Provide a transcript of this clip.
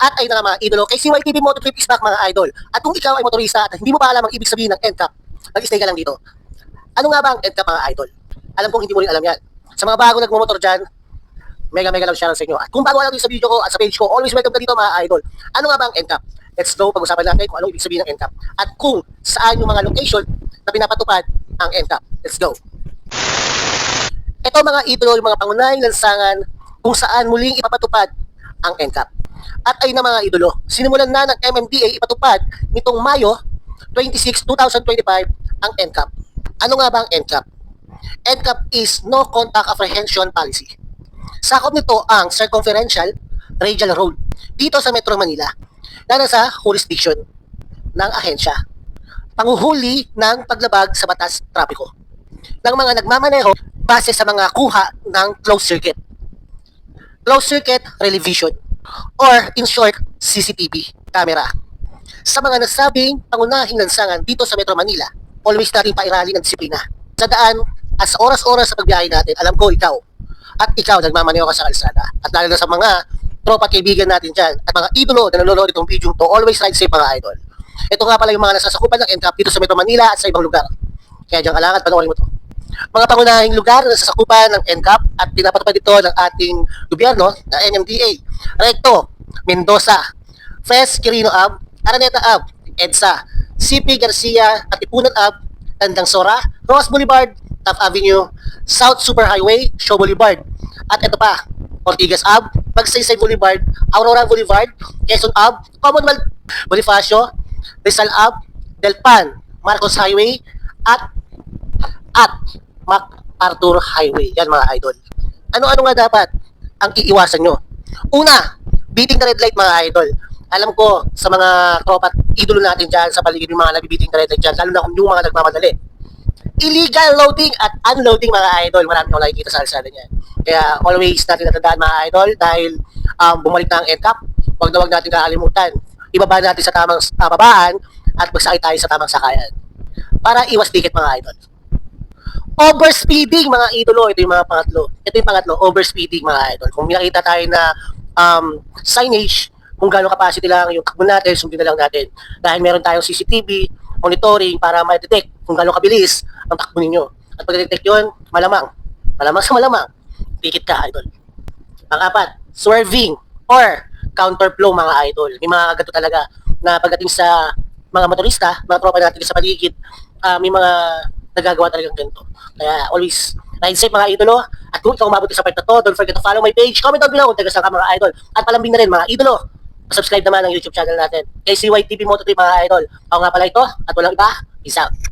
At ay na nga mga idolo, kay CYTV Moto Trip is back mga idol. At kung ikaw ay motorista at hindi mo pa alam ang ibig sabihin ng NCAP, mag-stay ka lang dito. Ano nga ba ang NCAP mga idol? Alam kong hindi mo rin alam yan. Sa mga bago nagmumotor dyan, mega mega love shoutout sa inyo. At kung bago lang din sa video ko at sa page ko, always welcome ka dito mga idol. Ano nga ba ang NCAP? Let's go, pag-usapan natin kung ano ibig sabihin ng NCAP. At kung saan yung mga location na pinapatupad ang NCAP. Let's go. Ito mga idolo, yung mga pangunahing lansangan kung saan muling ipapatupad ang NCAP. At ay na mga idolo, sinimulan na ng MMDA ipatupad nitong Mayo 26, 2025 ang NCAP. Ano nga ba ang NCAP? NCAP is No Contact Apprehension Policy. Sakop nito ang circumferential radial road dito sa Metro Manila na nasa jurisdiction ng ahensya. Panguhuli ng paglabag sa batas trapiko ng mga nagmamaneho base sa mga kuha ng closed circuit. Closed circuit revision or in short, CCTV camera. Sa mga nasabing pangunahing lansangan dito sa Metro Manila, always natin pairali ng disiplina. Sa daan, as oras-oras sa pagbiyahe natin, alam ko ikaw, at ikaw nagmamaneho ka sa kalsada. At lalo na sa mga tropa kaibigan natin dyan, at mga idolo na nanonood itong video to, always ride safe mga idol. Ito nga pala yung mga nasasakupan ng NCAP dito sa Metro Manila at sa ibang lugar. Kaya dyan ka lang at panoorin mo to. Mga pangunahing lugar na nasasakupan ng NCAP at pinapatupad ito ng ating gobyerno na NMDA. Recto, Mendoza, Fres Quirino Ab, Araneta Ab, EDSA, CP Garcia, Katipunan Ab, Tandang Sora, Ross Boulevard, Taft Avenue, South Superhighway, Show Boulevard. At ito pa, Ortigas Ab, Magsaysay Boulevard, Aurora Boulevard, Quezon Ab, Commonwealth Bonifacio, Rizal Ab, Delpan, Marcos Highway, at at MacArthur Highway. Yan mga idol. Ano-ano nga dapat ang iiwasan nyo? Una, beating the red light mga idol. Alam ko sa mga tropa idolo natin dyan sa paligid yung mga nabibiting the red light dyan, lalo na kung yung mga nagmamadali. Illegal loading at unloading mga idol. Marami akong nakikita sa alsada niyan. Kaya always natin natandaan mga idol dahil um, bumalik na ang NCAP, huwag na huwag natin kakalimutan. Ibaba natin sa tamang uh, babaan at magsakay tayo sa tamang sakayan. Para iwas ticket mga idol. Overspeeding mga idolo, ito yung mga pangatlo. Ito yung pangatlo, overspeeding mga idol. Kung nakita tayo na um, signage, kung gaano capacity lang yung takbo natin, sundin na lang natin. Dahil meron tayong CCTV, monitoring para ma-detect kung gaano kabilis ang takbo ninyo. At pag detect yun, malamang. Malamang sa malamang. Ticket ka, idol. Pang-apat, swerving or counterflow mga idol. May mga gato talaga na pagdating sa mga motorista, mga tropa natin sa paligid, ah, may mga nagagawa talagang ganito. Kaya always ride safe mga idolo. At kung ikaw umabot sa part na to, don't forget to follow my page. Comment down below kung taga ka mga idol. At palambing na rin mga idolo. Subscribe naman ang YouTube channel natin. Kay CYTV Moto3 mga idol. Ako nga pala ito at walang iba. Peace out.